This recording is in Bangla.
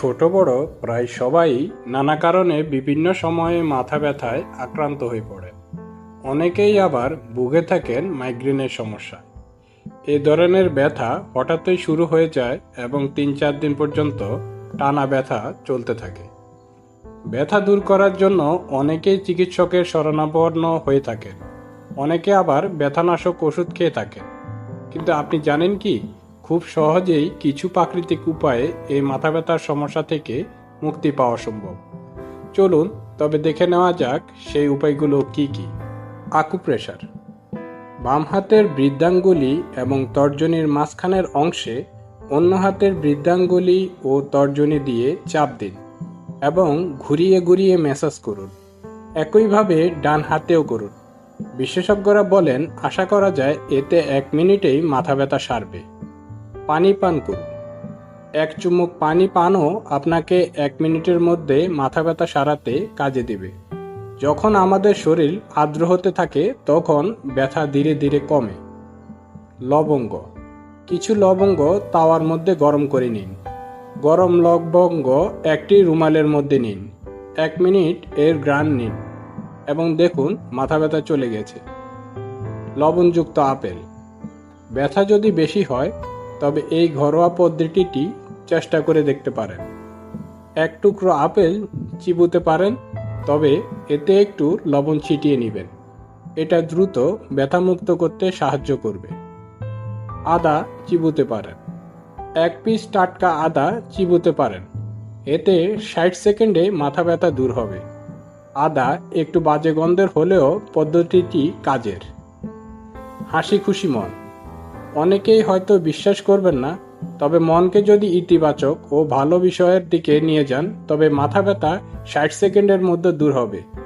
ছোট, বড়, প্রায় সবাই নানা কারণে বিভিন্ন সময়ে মাথা ব্যথায় আক্রান্ত হয়ে পড়ে। অনেকেই আবার ভুগে থাকেন মাইগ্রেনের সমস্যা। এ ধরনের ব্যথা হঠাৎই শুরু হয়ে যায় এবং তিন চার দিন পর্যন্ত টানা ব্যথা চলতে থাকে। ব্যথা দূর করার জন্য অনেকেই চিকিৎসকের শরণাপন্ন হয়ে থাকেন। অনেকে আবার ব্যথানাশক ওষুধ খেয়ে থাকেন। কিন্তু আপনি জানেন কি? খুব সহজেই কিছু প্রাকৃতিক উপায়ে এই মাথা ব্যথার সমস্যা থেকে মুক্তি পাওয়া সম্ভব। চলুন, তবে দেখে নেওয়া যাক সেই উপায়গুলো কি কি। আকুপ্রেশার বাম হাতের বৃদ্ধাঙ্গুলি এবং তর্জনীর মাঝখানের অংশে অন্য হাতের বৃদ্ধাঙ্গুলি ও তর্জনী দিয়ে চাপ দিন এবং ঘুরিয়ে ঘুরিয়ে ম্যাসাজ করুন। একইভাবে ডান হাতেও করুন। বিশেষজ্ঞরা বলেন, আশা করা যায় এতে এক মিনিটেই মাথা ব্যথা সারবে। পানি পান করুন। এক চুমুক পানি পানও আপনাকে এক মিনিটের মধ্যে মাথা ব্যথা সারাতে কাজে দেবে। যখন আমাদের শরীর আর্দ্র হতে থাকে, তখন ব্যথা ধীরে ধীরে কমে। লবঙ্গ। কিছু লবঙ্গ তাওয়ার মধ্যে গরম করে নিন। গরম লবঙ্গ একটি রুমালের মধ্যে নিন। এক মিনিট এর গ্রান নিন এবং দেখুন মাথা ব্যথা চলে গেছে। লবণযুক্ত আপেল। ব্যথা যদি বেশি হয় তবে এই ঘরোয়া পদ্ধতিটি চেষ্টা করে দেখতে পারেন। এক টুকরো আপেল চিবুতে পারেন, তবে এতে একটু লবণ ছিটিয়ে নেবেন। এটা দ্রুত ব্যথামুক্ত করতে সাহায্য করবে। আদা চিবুতে পারেন। এক পিস টাটকা আদা চিবুতে পারেন। এতে ষাট সেকেন্ডে মাথা ব্যথা দূর হবে। আদা একটু বাজে গন্ধের হলেও পদ্ধতিটি কাজের। হাসি খুশি মন। অনেকেই হয়তো বিশ্বাস করবেন না, তবে মনকে যদি ইতিবাচক ও ভালো বিষয়ের দিকে নিয়ে যান, তবে মাথা ব্যথা ষাট সেকেন্ডের মধ্যে দূর হবে।